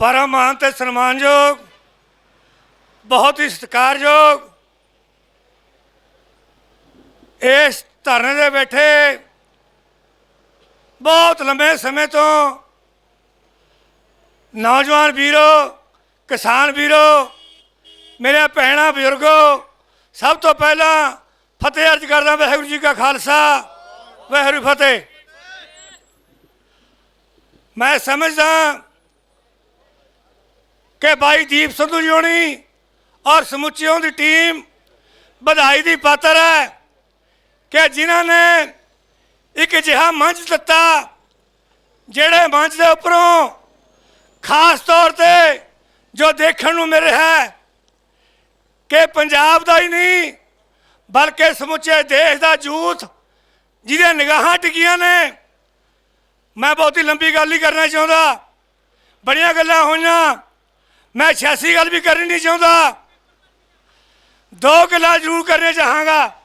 ਪਰਮ ਮਾਨ ਤੇ ਸਨਮਾਨਯੋਗ, ਬਹੁਤ ਹੀ ਸਤਿਕਾਰਯੋਗ। ਇਸ ਧਰਨੇ ਦੇ ਬੈਠੇ ਬਹੁਤ ਲੰਬੇ ਸਮੇਂ ਤੋਂ ਨੌਜਵਾਨ ਵੀਰੋ, ਕਿਸਾਨ ਵੀਰੋ, ਮੇਰੇ ਭੈਣਾਂ, ਬਜ਼ੁਰਗੋ, ਸਭ ਤੋਂ ਪਹਿਲਾਂ ਫਤਿਹ ਅਰਜ ਕਰਦਾ ਵਾਹਿਗੁਰੂ ਜੀ ਕਾ ਖਾਲਸਾ, ਵਾਹਿਗੁਰੂ ਫਤਿਹ। ਮੈਂ ਸਮਝਦਾ ਕਿ ਬਾਈ ਦੀਪ ਸਿੱਧੂ ਜੋਣੀ ਔਰ ਸਮੁੱਚੀ ਉਹਦੀ ਟੀਮ ਵਧਾਈ ਦੀ ਪਾਤਰ ਹੈ ਕਿ ਜਿਨ੍ਹਾਂ ਨੇ ਇੱਕ ਅਜਿਹਾ ਮੰਚ ਦਿੱਤਾ ਜਿਹੜੇ ਮੰਚ ਦੇ ਉੱਪਰੋਂ ਖਾਸ ਤੌਰ ਤੇ ਜੋ ਦੇਖਣ ਨੂੰ ਮਿਲ ਰਿਹਾ ਹੈ ਕਿ ਪੰਜਾਬ ਦਾ ਹੀ ਨਹੀਂ, ਬਲਕਿ ਸਮੁੱਚੇ ਦੇਸ਼ ਦਾ ਜੂਥ ਜਿਹਦੇ ਨਿਗਾਹਾਂ ਟਿਕੀਆਂ ਨੇ। ਮੈਂ ਬਹੁਤੀ ਲੰਬੀ ਗੱਲ ਨਹੀਂ ਕਰਨਾ ਚਾਹੁੰਦਾ। ਬੜੀਆਂ ਗੱਲਾਂ ਹੋਈਆਂ। ਮੈਂ 86 ਗੱਲ ਵੀ ਕਰਨੀ ਨਹੀਂ ਚਾਹੁੰਦਾ। ਦੋ ਗੱਲਾਂ ਜ਼ਰੂਰ ਕਰਨੇ ਚਾਹਾਂਗਾ।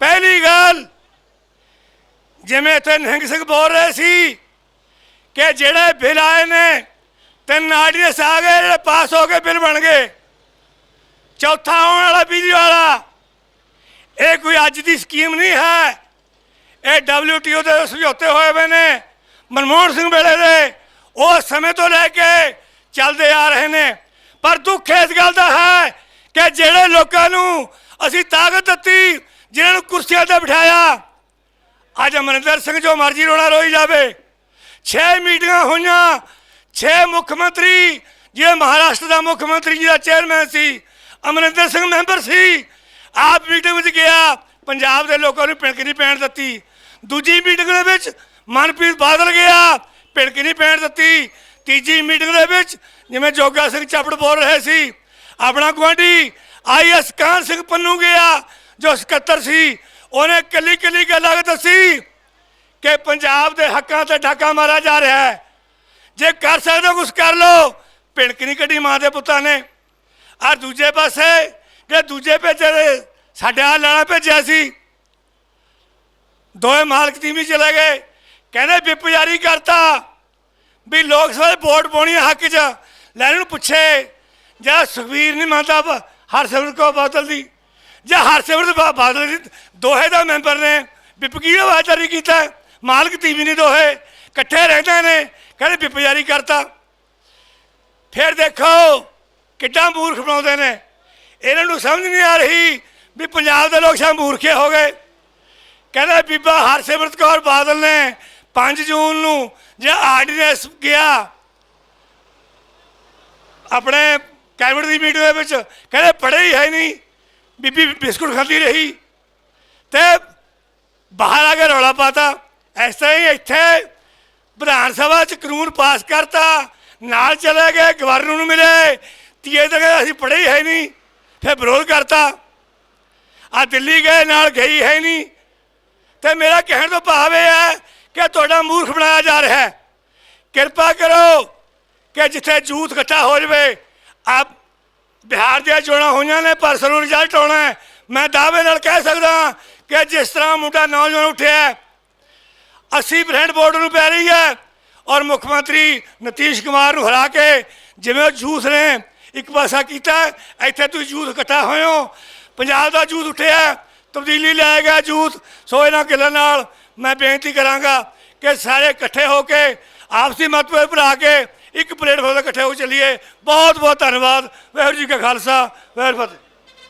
ਪਹਿਲੀ ਗੱਲ, ਜਿਵੇਂ ਇੱਥੇ ਨਿਹੰਗ ਸਿੰਘ ਬੋਲ ਰਹੇ ਸੀ ਕਿ ਜਿਹੜੇ ਬਿੱਲ ਆਏ ਨੇ, ਤਿੰਨ ਆਰਡੀਨੈਂਸ ਆ ਗਏ ਜਿਹੜੇ ਪਾਸ ਹੋ ਕੇ ਬਿੱਲ ਬਣ ਗਏ। ਚੌਥਾ ਆਉਣ ਵਾਲਾ ਬਿਜਲੀ ਵਾਲਾ। ਇਹ ਕੋਈ ਅੱਜ ਦੀ ਸਕੀਮ ਨਹੀਂ ਹੈ। ਇਹ WTO ਦੇ ਸਮਝੌਤੇ ਹੋਏ ਹੋਏ ਨੇ। ਮਨਮੋਹਨ ਸਿੰਘ ਵੇਲੇ ਦੇ, ਉਹ ਸਮੇਂ ਤੋਂ ਲੈ ਕੇ ਚੱਲਦੇ ਆ ਰਹੇ ਨੇ। ਪਰ ਦੁੱਖ ਇਸ ਗੱਲ ਦਾ ਹੈ ਕਿ ਜਿਹੜੇ ਲੋਕਾਂ ਨੂੰ ਅਸੀਂ ਤਾਕਤ ਦਿੱਤੀ, ਜਿਨ੍ਹਾਂ ਨੂੰ ਕੁਰਸੀਆਂ ਤੇ ਬਿਠਾਇਆ, ਅੱਜ ਅਮਰਿੰਦਰ ਸਿੰਘ ਜੋ ਮਰਜ਼ੀ ਰੋਣਾ ਰੋਈ ਜਾਵੇ। 6 ਮੀਟਿੰਗਾਂ ਹੋਈਆਂ 6 ਮੁੱਖ ਮੰਤਰੀ ਜਿਹੜੇ ਮਹਾਰਾਸ਼ਟਰ ਦਾ ਮੁੱਖ ਮੰਤਰੀ ਜੀ ਦਾ ਚੇਅਰਮੈਨ ਸੀ, ਅਮਰਿੰਦਰ ਸਿੰਘ ਮੈਂਬਰ ਸੀ, ਆਪ ਮੀਟਿੰਗ ਵਿੱਚ ਗਿਆ, ਪੰਜਾਬ ਦੇ ਲੋਕਾਂ ਨੂੰ ਪਿਣਕ ਨਹੀਂ ਪੈਣ ਦਿੱਤੀ। ਦੂਜੀ ਮੀਟਿੰਗ ਦੇ ਵਿੱਚ ਮਨਪ੍ਰੀਤ ਬਾਦਲ ਗਿਆ, ਪਿਣਕ ਨਹੀਂ ਪੈਣ ਦਿੱਤੀ। ਤੀਜੀ ਮੀਟਿੰਗ ਦੇ ਵਿੱਚ ਜਿਵੇਂ ਜੋਗਾ ਸਿੰਘ ਚਾਪੜ ਬੋਲ ਰਹੇ ਸੀ, ਆਪਣਾ ਗੁਆਂਢੀ ਆਈਐਸ ਕਾਨ ਸਿੰਘ ਪੰਨੂ ਗਿਆ, ਜੋ ਸਕੱਤਰ ਸੀ, ਉਹਨੇ ਕੱਲੀ ਕੱਲੀ ਗੱਲ ਦੱਸੀ ਕਿ ਪੰਜਾਬ ਦੇ ਹੱਕਾਂ ਤੇ ਡਾਕਾ ਮਾਰਿਆ ਜਾ ਰਿਹਾ ਹੈ। ਜੇ ਕਰ ਸਕਦੇ ਹੋ ਕੁਛ ਕਰ ਲੋ ਪਿਣਕ ਨਹੀਂ ਕੱਢੀ ਮਾਂ ਦੇ ਪੁੱਤਾਂ ਨੇ। ਆ ਦੂਜੇ ਪਾਸੇ ਕਿ ਦੂਜੇ ਭੇਜੇ ਸਾਡੇ ਆ ਲੈਣਾ ਭੇਜਿਆ ਸੀ। ਦੋਏ ਮਾਲਕ ਟੀਮ ਵੀ ਚਲੇ ਗਏ। ਕਹਿੰਦੇ ਵਿਪ ਜਾਰੀ ਕਰਤਾ। ਵੀ ਲੋਕ ਸਭਾ 'ਚ ਵੋਟ ਪਾਉਣੀ ਹੈ ਹੱਕ 'ਚ। ਲੈਣ ਨੂੰ ਪੁੱਛੇ, ਜਾਂ ਸੁਖਵੀਰ ਨਹੀਂ ਮੰਨਦਾ ਹਰਸਿਮਰਤ ਕੋ ਬਾਦਲ ਦੀ, ਜਾਂ ਹਰਸਿਮਰਤ ਬਾ- ਬਾਦਲ ਦੀ ਦੋਹੇ ਦਾ ਮੈਂਬਰ ਨੇ ਵਿਪ ਕੀ ਆਵਾਜ਼ ਜਾਰੀ ਕੀਤਾ? ਹੈ? ਮਾਲਕ ਟੀਵੀ ਨੇ ਦੋਹੇ, ਇਕੱਠੇ ਰਹਿੰਦੇ ਨੇ, ਕਹਿੰਦੇ ਵਿਪਜਾਰੀ ਕਰਤਾ। ਫਿਰ ਦੇਖੋ, ਕਿੱਡਾ ਮੂਰਖ ਬਣਾਉਂਦੇ ਨੇ। ਇਹਨਾਂ ਨੂੰ ਸਮਝ ਨਹੀਂ ਆ ਰਹੀ ਵੀ ਪੰਜਾਬ ਦੇ ਲੋਕ ਸ਼ਾ ਮੂਰਖੇ ਹੋ ਗਏ। ਕਹਿੰਦਾ ਬੀਬਾ ਹਰਸਿਮਰਤ ਕੌਰ ਬਾਦਲ ਨੇ 5 ਜੂਨ ਨੂੰ ਜੇ ਆਰਡੀਨੈਂਸ ਗਿਆ, ਆਪਣੇ ਕੈਬਨਿਟ ਦੀ ਮੀਟਿੰਗ ਦੇ ਵਿੱਚ ਕਹਿੰਦੇ ਪੜ੍ਹੇ ਹੀ ਹੈ ਨਹੀਂ, ਬੀਬੀ ਬਿਸਕੁਟ ਖਾਂਦੀ ਰਹੀ ਤੇ ਬਾਹਰ ਆ ਕੇ ਰੌਲਾ ਪਾਤਾ। ਇਸ ਤਰ੍ਹਾਂ ਹੀ ਇੱਥੇ ਵਿਧਾਨ ਸਭਾ ਚ ਕਾਨੂੰਨ ਪਾਸ ਕਰਤਾ, ਨਾਲ ਚਲੇ ਗਏ, ਗਵਰਨਰ ਨੂੰ ਮਿਲੇ ਤੀਏ ਦਿਨ ਕਹਿੰਦੇ ਅਸੀਂ ਪੜ੍ਹੇ ਹੀ ਹੈ ਨਹੀਂ, ਫਿਰ ਵਿਰੋਧ ਕਰਤਾ। ਆ ਦਿੱਲੀ ਗਏ, ਨਾਲ ਗਈ ਹੈ ਨਹੀਂ। ਤੇ ਮੇਰਾ ਕਹਿਣ ਤੋਂ ਭਾਵ ਇਹ ਹੈ ਕਿ ਤੁਹਾਡਾ ਮੂਰਖ ਬਣਾਇਆ ਜਾ ਰਿਹਾ ਹੈ। ਕਿਰਪਾ ਕਰੋ ਕਿ ਜਿੱਥੇ ਜੂਥ ਇਕੱਠਾ ਹੋ ਜਾਵੇ ਆਪ ਬਿਹਾਰ ਦੀਆਂ ਚੋਣਾਂ ਹੋਈਆਂ ਨੇ ਪਰ ਸਾਨੂੰ ਰਿਜ਼ਲਟ ਆਉਣਾ ਹੈ। ਮੈਂ ਦਾਅਵੇ ਨਾਲ ਕਹਿ ਸਕਦਾ ਕਿ ਜਿਸ ਤਰ੍ਹਾਂ ਮੁੰਡਾ ਨੌਜਵਾਨ ਉੱਠਿਆ ਹੈ, 80% ਵੋਟ ਨੂੰ ਪੈ ਰਹੀ ਹੈ ਔਰ ਮੁੱਖ ਮੰਤਰੀ ਨਤੀਸ਼ ਕੁਮਾਰ ਨੂੰ ਹਰਾ ਕੇ ਜਿਵੇਂ ਉਹ ਜੂਥ ਨੇ ਇੱਕ ਪਾਸਾ ਕੀਤਾ ਇੱਥੇ ਤੁਸੀਂ ਜੂਥ ਇਕੱਠਾ ਹੋਏ ਹੋ ਪੰਜਾਬ ਦਾ ਜੂਥ ਉੱਠਿਆ ਤਬਦੀਲੀ ਲੈ ਗਿਆ ਜੂਥ ਸੋ ਇਹਨਾਂ ਗੱਲਾਂ ਨਾਲ ਮੈਂ ਬੇਨਤੀ ਕਰਾਂਗਾ ਕਿ ਸਾਰੇ ਇਕੱਠੇ ਹੋ ਕੇ ਆਪਸੀ ਮਤਭੇਦ ਭਰਾ ਕੇ ਇੱਕ ਪਲੇਟਫਾਰਮ ਤੇ ਇਕੱਠੇ ਹੋ ਚੱਲੀਏ। ਬਹੁਤ ਬਹੁਤ ਧੰਨਵਾਦ। ਵਾਹਿਗੁਰੂ ਜੀ ਕਾ ਖਾਲਸਾ। ਵਾਹਿਗੁਰੂ ਫਤਿਹ।